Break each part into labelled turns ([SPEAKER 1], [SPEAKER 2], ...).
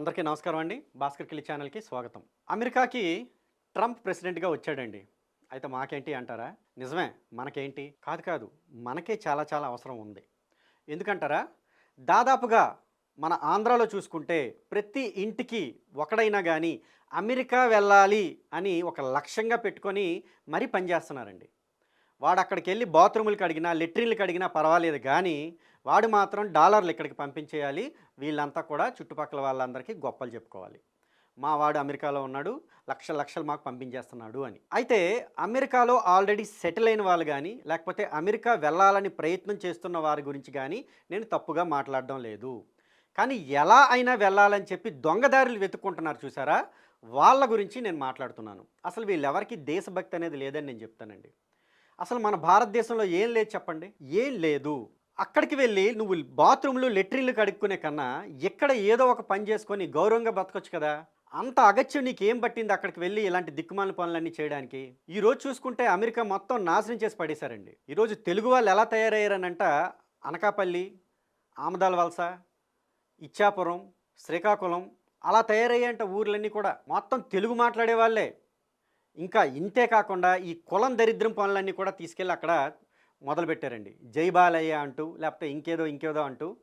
[SPEAKER 1] అందరికీ నమస్కారం అండి. భాస్కర్ కిలి ఛానల్కి స్వాగతం. అమెరికాకి ట్రంప్ ప్రెసిడెంట్గా వచ్చాడండి. అయితే మాకేంటి అంటారా? నిజమే మనకేంటి? కాదు కాదు మనకే చాలా చాలా అవసరం ఉంది. ఎందుకంటారా? దాదాపుగా మన ఆంధ్రాలో చూసుకుంటే ప్రతి ఇంటికి ఒకడైనా కానీ అమెరికా వెళ్ళాలి అని ఒక లక్ష్యంగా పెట్టుకొని మరీ పనిచేస్తున్నారండి. వాడు అక్కడికి వెళ్ళి బాత్రూములకు అడిగినా లెట్రిన్లకు అడిగినా పర్వాలేదు కానీ వాడు మాత్రం డాలర్లు ఇక్కడికి పంపించేయాలి. వీళ్ళంతా కూడా చుట్టుపక్కల వాళ్ళందరికీ గొప్పలు చెప్పుకోవాలి. మా వాడు అమెరికాలో ఉన్నాడు లక్షల లక్షలు మాకు పంపించేస్తున్నాడు అని. అయితే అమెరికాలో ఆల్రెడీ సెటిల్ అయిన వాళ్ళు కానీ లేకపోతే అమెరికా వెళ్ళాలని ప్రయత్నం చేస్తున్న వారి గురించి కానీ నేను తప్పుగా మాట్లాడడం లేదు. కానీ ఎలా అయినా వెళ్ళాలని చెప్పి దొంగదారులు వెతుక్కుంటున్నారు చూసారా? వాళ్ళ గురించి నేను మాట్లాడుతున్నాను. అసలు వీళ్ళెవరికి దేశభక్తి అనేది లేదని నేను చెప్తానండి. అసలు మన భారతదేశంలో ఏం లేదు చెప్పండి? ఏం లేదు. అక్కడికి వెళ్ళి నువ్వు బాత్రూంలు లెట్రిన్లు కడుక్కునే కన్నా ఎక్కడ ఏదో ఒక పని చేసుకొని గౌరవంగా బతకొచ్చు కదా. అంత అగత్యం నీకేం పట్టింది అక్కడికి వెళ్ళి ఇలాంటి దిక్కుమాల పనులన్నీ చేయడానికి? ఈ రోజు చూసుకుంటే అమెరికా మొత్తం నాశనం చేసి పడేశారండి. ఈరోజు తెలుగు వాళ్ళు ఎలా తయారయ్యారనంట అనకాపల్లి ఆమదాల వలస ఇచ్చాపురం శ్రీకాకుళం అలా తయారయ్యాయంట ఊర్లన్నీ కూడా. మొత్తం తెలుగు మాట్లాడే వాళ్ళే ఇంకా ఇంతే కాకుండా ఈ కులం దరిద్రం పనులన్నీ కూడా తీసుకెళ్ళి అక్కడ మొదలుపెట్టారండి. జై బాలయ్య అంటూ లేకపోతే ఇంకేదో ఇంకేదో అంటూ.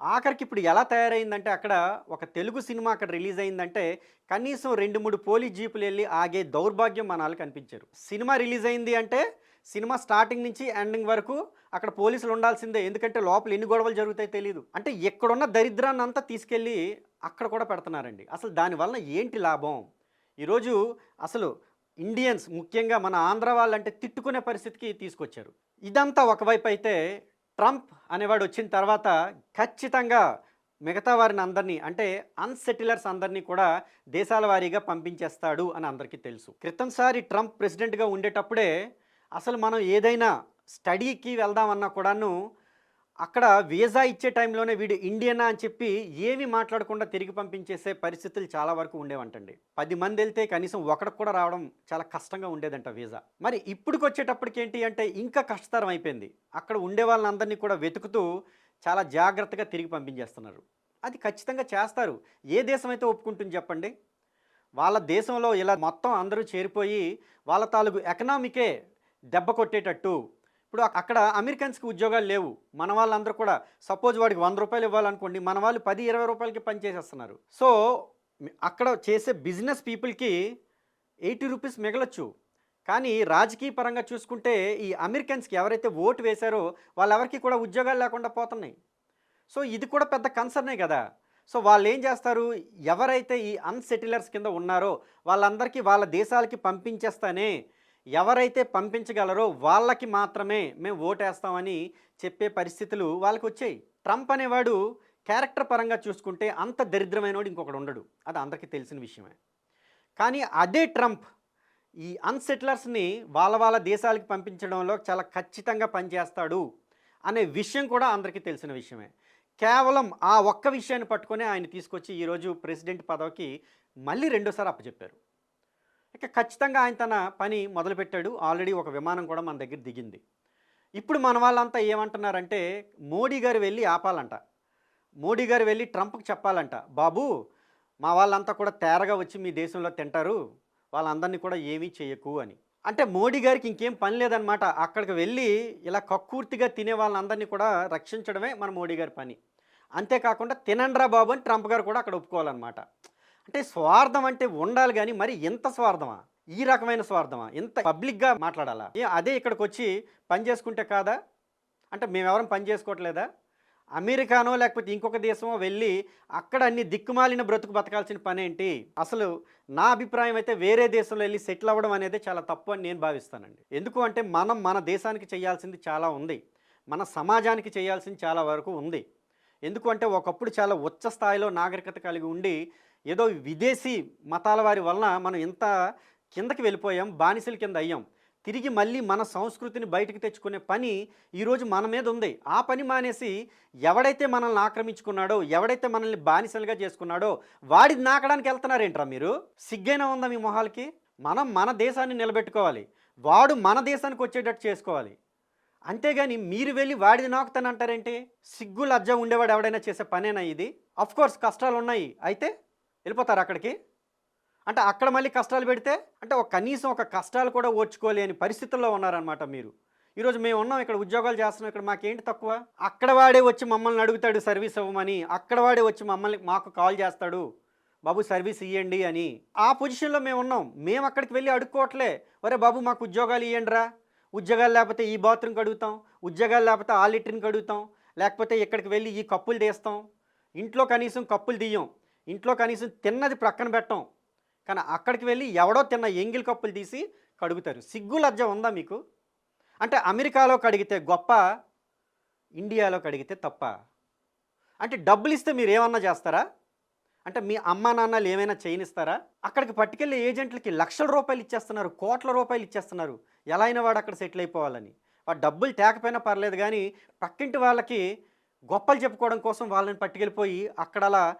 [SPEAKER 1] ఆఖరికి ఇప్పుడు ఎలా తయారైందంటే అక్కడ ఒక తెలుగు సినిమా అక్కడ రిలీజ్ అయిందంటే కనీసం రెండు మూడు పోలీస్ జీపులు వెళ్ళి ఆగే దౌర్భాగ్యం మన వాళ్ళు కనిపించారు. సినిమా రిలీజ్ అయింది అంటే సినిమా స్టార్టింగ్ నుంచి ఎండింగ్ వరకు అక్కడ పోలీసులు ఉండాల్సిందే. ఎందుకంటే లోపల ఎన్ని గొడవలు జరుగుతాయో తెలియదు అంటే ఎక్కడున్న దరిద్రాన్ని అంతా తీసుకెళ్ళి అక్కడ కూడా పెడుతున్నారండి. అసలు దానివల్ల ఏంటి లాభం? ఈరోజు అసలు ఇండియన్స్ ముఖ్యంగా మన ఆంధ్ర వాళ్ళంటే తిట్టుకునే పరిస్థితికి తీసుకొచ్చారు. ఇదంతా ఒకవైపు అయితే ట్రంప్ అనేవాడు వచ్చిన తర్వాత ఖచ్చితంగా మిగతా వారిని అందరినీ అంటే అన్సెటిలర్స్ అందరినీ కూడా దేశాల వారీగా పంపించేస్తాడు అని అందరికీ తెలుసు. క్రితంసారి ట్రంప్ ప్రెసిడెంట్గా ఉండేటప్పుడే అసలు మనం ఏదైనా స్టడీకి వెళ్దామన్నా కూడాను అక్కడ వీసా ఇచ్చే టైంలోనే వీడు ఇండియనా అని చెప్పి ఏమీ మాట్లాడకుండా తిరిగి పంపించేసే పరిస్థితులు చాలా వరకు ఉండేవంటండి. పది మంది వెళ్తే కనీసం ఒకడికి కూడా రావడం చాలా కష్టంగా ఉండేదంట వీసా. మరి ఇప్పటికి వచ్చేటప్పటికి ఏంటి అంటే ఇంకా కష్టతరం అయిపోయింది. అక్కడ ఉండే వాళ్ళందరినీ కూడా వెతుకుతూ చాలా జాగ్రత్తగా తిరిగి పంపించేస్తున్నారు. అది ఖచ్చితంగా చేస్తారు. ఏ దేశం అయితే ఒప్పుకుంటుంది చెప్పండి? వాళ్ళ దేశంలో ఇలా మొత్తం అందరూ చేరిపోయి వాళ్ళ తాలూకు ఎకనామికే దెబ్బ కొట్టేటట్టు ఇప్పుడు అక్కడ అమెరికన్స్కి ఉద్యోగాలు లేవు. మన వాళ్ళందరూ కూడా సపోజ్ వాడికి వంద రూపాయలు ఇవ్వాలనుకోండి మన వాళ్ళు పది ఇరవై రూపాయలకి పనిచేసేస్తున్నారు సో అక్కడ చేసే బిజినెస్ పీపుల్కి ఎయిటీ రూపీస్ మిగలొచ్చు. కానీ రాజకీయ పరంగా చూసుకుంటే ఈ అమెరికన్స్కి ఎవరైతే ఓటు వేశారో వాళ్ళెవరికి కూడా ఉద్యోగాలు లేకుండా పోతున్నాయి. సో ఇది కూడా పెద్ద కన్సర్నే కదా. సో వాళ్ళు ఏం చేస్తారు? ఎవరైతే ఈ అన్సెటిలర్స్ కింద ఉన్నారో వాళ్ళందరికీ వాళ్ళ దేశాలకి పంపించేస్తానే ఎవరైతే పంపించగలరో వాళ్ళకి మాత్రమే మేము ఓటేస్తామని చెప్పే పరిస్థితులు వాళ్ళకి వచ్చాయి. ట్రంప్ అనేవాడు క్యారెక్టర్ పరంగా చూసుకుంటే అంత దరిద్రమైనవాడు ఇంకొకడు ఉండడు. అది అందరికీ తెలిసిన విషయమే. కానీ అదే ట్రంప్ ఈ అన్సెటిలర్స్ని వాళ్ళ వాళ్ళ దేశాలకి పంపించడంలో చాలా ఖచ్చితంగా పనిచేస్తాడు అనే విషయం కూడా అందరికీ తెలిసిన విషయమే. కేవలం ఆ ఒక్క విషయాన్ని పట్టుకొని ఆయన తీసుకొచ్చి ఈరోజు ప్రెసిడెంట్ పదవికి మళ్ళీ రెండోసారి అప్పచెప్పారు. ఇక ఖచ్చితంగా ఆయన తన పని మొదలుపెట్టాడు. ఆల్రెడీ ఒక విమానం కూడా మన దగ్గర దిగింది. ఇప్పుడు మన వాళ్ళంతా ఏమంటున్నారంటే మోడీ గారు వెళ్ళి ఆపాలంట. మోడీ గారు వెళ్ళి ట్రంప్కి చెప్పాలంట. బాబు మా వాళ్ళంతా కూడా తేరగా వచ్చి మీ దేశంలో తింటారు. వాళ్ళందరినీ కూడా ఏమీ చేయకు అని. అంటే మోడీ గారికి ఇంకేం పని లేదనమాట అక్కడికి వెళ్ళి ఇలా కక్కుర్తిగా తినే వాళ్ళందరినీ కూడా రక్షించడమే మన మోడీ గారి పని. అంతేకాకుండా తినండ్రా బాబు అని ట్రంప్ గారు కూడా అక్కడ ఒప్పుకోవాలన్నమాట. అంటే స్వార్థం అంటే ఉండాలి కానీ మరి ఎంత స్వార్థమా? ఈ రకమైన స్వార్థమా? ఎంత పబ్లిక్గా మాట్లాడాలా? ఏ అదే ఇక్కడికి వచ్చి పని చేసుకుంటే కాదా? అంటే మేమెవరం పని చేసుకోవట్లేదా? అమెరికానో లేకపోతే ఇంకొక దేశమో వెళ్ళి అక్కడ అన్ని దిక్కుమాలిన బ్రతుకు బతకాల్సిన పని ఏంటి అసలు నా అభిప్రాయం అయితే వేరే దేశంలో వెళ్ళి సెటిల్ అవ్వడం అనేది చాలా తప్పు అని నేను భావిస్తానండి. ఎందుకు అంటే మనం మన దేశానికి చేయాల్సింది చాలా ఉంది. మన సమాజానికి చేయాల్సింది చాలా వరకు ఉంది. ఎందుకు అంటే ఒకప్పుడు చాలా ఉచ్చ స్థాయిలో నాగరికత కలిగి ఉండి ఏదో విదేశీ మతాల వారి వలన మనం ఇంత కిందకి వెళ్ళిపోయాం బానిసల కింద అయ్యాం. తిరిగి మళ్ళీ మన సంస్కృతిని బయటకు తెచ్చుకునే పని ఈరోజు మన మీద ఉంది. ఆ పని మానేసి ఎవడైతే మనల్ని ఆక్రమించుకున్నాడో ఎవడైతే మనల్ని బానిసలుగా చేసుకున్నాడో వాడిని నాకడానికి వెళ్తున్నారేంట్రా మీరు? సిగ్గైనా ఉందా మీ మొహాలకి? మనం మన దేశాన్ని నిలబెట్టుకోవాలి. వాడు మన దేశానికి వచ్చేటట్టు చేసుకోవాలి. అంతేగాని మీరు వెళ్ళి వాడిది నాకుతానంటారేంటి? సిగ్గు లజ్జ ఉండేవాడు ఎవడైనా చేసే పనేనా ఇది? అఫ్కోర్స్ కష్టాలు ఉన్నాయి అయితే వెళ్ళిపోతారు అక్కడికి? అంటే అక్కడ మళ్ళీ కష్టాలు పెడితే అంటే ఒక కనీసం ఒక కష్టాలు కూడా ఓర్చుకోలేని పరిస్థితుల్లో ఉన్నారనమాట మీరు. ఈరోజు మేము ఉన్నాం ఇక్కడ ఉద్యోగాలు చేస్తున్నాం ఇక్కడ మాకేంటి తక్కువ? అక్కడ వాడే వచ్చి మమ్మల్ని అడుగుతాడు సర్వీస్ ఇవ్వమని అక్కడ వాడే వచ్చి మమ్మల్ని మాకు కాల్ చేస్తాడు బాబు సర్వీస్ ఇవ్వండి అని. ఆ పొజిషన్లో మేము ఉన్నాం. మేము అక్కడికి వెళ్ళి అడుక్కోవట్లే. ఒరే బాబు మాకు ఉద్యోగాలు ఇవ్వండి రా ఉద్యోగాలు లేకపోతే ఈ బాత్రూమ్కి అడుగుతాం ఉద్యోగాలు లేకపోతే ఆ లిటర్కి అడుగుతాం లేకపోతే ఇక్కడికి వెళ్ళి ఈ కప్పులు తీస్తాం. ఇంట్లో కనీసం కప్పులు తీయం. ఇంట్లో కనీసం తిన్నది ప్రక్కన పెట్టం. కానీ అక్కడికి వెళ్ళి ఎవడో తిన్న ఎంగిల్ కప్పులు తీసి కడుగుతారు. సిగ్గు లజ్జ ఉందా మీకు? అంటే అమెరికాలో కడిగితే గొప్ప ఇండియాలో కడిగితే తప్ప. అంటే డబ్బులు ఇస్తే మీరు ఏమన్నా చేస్తారా? అంటే మీ అమ్మా నాన్నలు ఏమైనా చేయనిస్తారా? అక్కడికి పట్టుకెళ్ళే ఏజెంట్లకి లక్షల రూపాయలు ఇచ్చేస్తున్నారు కోట్ల రూపాయలు ఇచ్చేస్తున్నారు. ఎలా అయినా వాడు అక్కడ సెటిల్ అయిపోవాలని. వాడు డబ్బులు తేకపోయినా పర్లేదు కానీ పక్కింటి వాళ్ళకి గొప్పలు చెప్పుకోవడం కోసం వాళ్ళని పట్టుకెళ్ళిపోయి అక్కడ అలా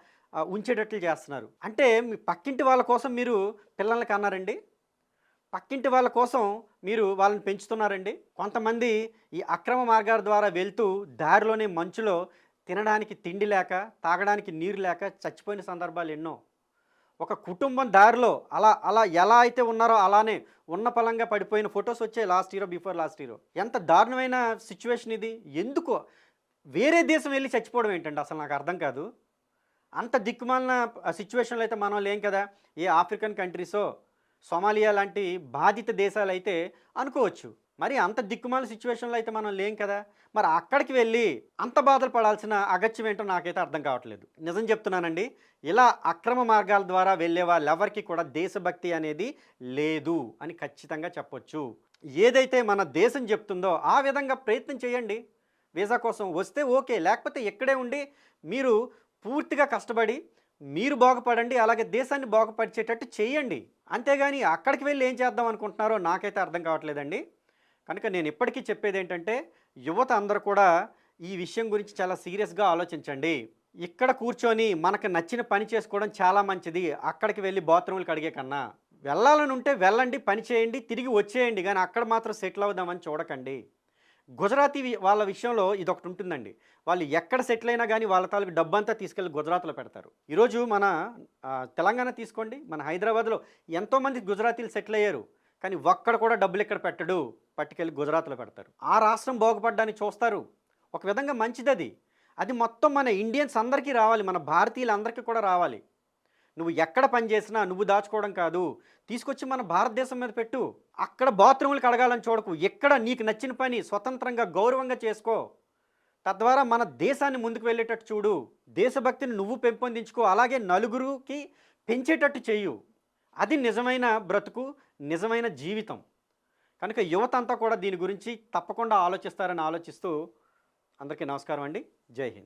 [SPEAKER 1] ఉంచేటట్లు చేస్తున్నారు. అంటే మీ పక్కింటి వాళ్ళ కోసం మీరు పిల్లల్ని కన్నారండి? పక్కింటి వాళ్ళ కోసం మీరు వాళ్ళని పెంచుతున్నారండి? కొంతమంది ఈ అక్రమ మార్గాల ద్వారా వెళ్తూ దారిలోనే మంచులో తినడానికి తిండి లేక తాగడానికి నీరు లేక చచ్చిపోయిన సందర్భాలు ఎన్నో. ఒక కుటుంబం దారిలో అలా అలా ఎలా అయితే ఉన్నారో అలానే ఉన్న పలంగా పడిపోయిన ఫొటోస్ వచ్చాయి last year before last year ఎంత దారుణమైన సిచ్యువేషన్ ఇది? ఎందుకు? వేరే దేశం వెళ్ళి చచ్చిపోవడం ఏంటండి? అసలు నాకు అర్థం కాదు. అంత దిక్కుమాలిన సిచ్యువేషన్లో అయితే మనం లేం కదా ఏ ఆఫ్రికన్ కంట్రీసో సోమాలియా లాంటి బాధిత దేశాలు అయితే అనుకోవచ్చు. మరి అంత దిక్కుమాలిన సిచ్యువేషన్లో అయితే మనం లేం కదా మరి అక్కడికి వెళ్ళి అంత బాధలు పడాల్సిన అగత్యం ఏంటో నాకైతే అర్థం కావట్లేదు. నిజం చెప్తున్నానండి ఇలా అక్రమ మార్గాల ద్వారా వెళ్ళే వాళ్ళెవరికి కూడా దేశభక్తి అనేది లేదు అని ఖచ్చితంగా చెప్పొచ్చు. ఏదైతే మన దేశం చెప్తుందో ఆ విధంగా ప్రయత్నం చేయండి. వీసా కోసం వస్తే ఓకే లేకపోతే ఇక్కడే ఉండి మీరు పూర్తిగా కష్టపడి మీరు బాగుపడండి అలాగే దేశాన్ని బాగుపరిచేటట్టు చేయండి. అంతేగాని అక్కడికి వెళ్ళి ఏం చేద్దాం అనుకుంటున్నారో నాకైతే అర్థం కావట్లేదండి. కనుక నేను ఇప్పటికీ చెప్పేది ఏంటంటే యువత అందరూ కూడా ఈ విషయం గురించి చాలా సీరియస్గా ఆలోచించండి. ఇక్కడ కూర్చొని మనకు నచ్చిన పని చేసుకోవడం చాలా మంచిది. అక్కడికి వెళ్ళి బాత్రూములు కడిగే కన్నా. వెళ్ళాలని ఉంటే వెళ్ళండి పని చేయండి తిరిగి వచ్చేయండి కానీ అక్కడ మాత్రం సెటిల్ అవుదామని చూడకండి. గుజరాతీ వి- వాళ్ళ విషయంలో ఇది ఒకటి ఉంటుందండి. వాళ్ళు ఎక్కడ సెటిల్ అయినా కానీ వాళ్ళ తాలూకు డబ్బంతా తీసుకెళ్ళి గుజరాత్లో పెడతారు. ఈరోజు మన తెలంగాణ తీసుకోండి. మన హైదరాబాద్లో ఎంతోమంది గుజరాతీలు సెటిల్ అయ్యారు. కానీ ఒక్కడ కూడా డబ్బులు ఇక్కడ పెట్టడు. పట్టుకెళ్ళి గుజరాత్లో పెడతారు. ఆ రాష్ట్రం బాగుపడ్డానికి చూస్తారు. ఒక విధంగా మంచిది అది అది మొత్తం మన ఇండియన్స్ అందరికీ రావాలి. మన భారతీయులందరికీ కూడా రావాలి. నువ్వు ఎక్కడ పని చేసినా నువ్వు దాచుకోవడం కాదు. తీసుకొచ్చి మన భారతదేశం మీద పెట్టు. అక్కడ బాత్రూములు కడగాలని చూడకు. ఎక్కడ నీకు నచ్చిన పని స్వతంత్రంగా గౌరవంగా చేసుకో. తద్వారా మన దేశాన్ని ముందుకు వెళ్ళేటట్టు చూడు. దేశభక్తిని నువ్వు పెంపొందించుకో. అలాగే నలుగురికి పెంచేటట్టు చెయ్యు. అది నిజమైన బ్రతుకు నిజమైన జీవితం. కనుక యువత అంతా కూడా దీని గురించి తప్పకుండా ఆలోచిస్తారని ఆలోచిస్తూ అందరికీ నమస్కారం అండి. జై హింద్.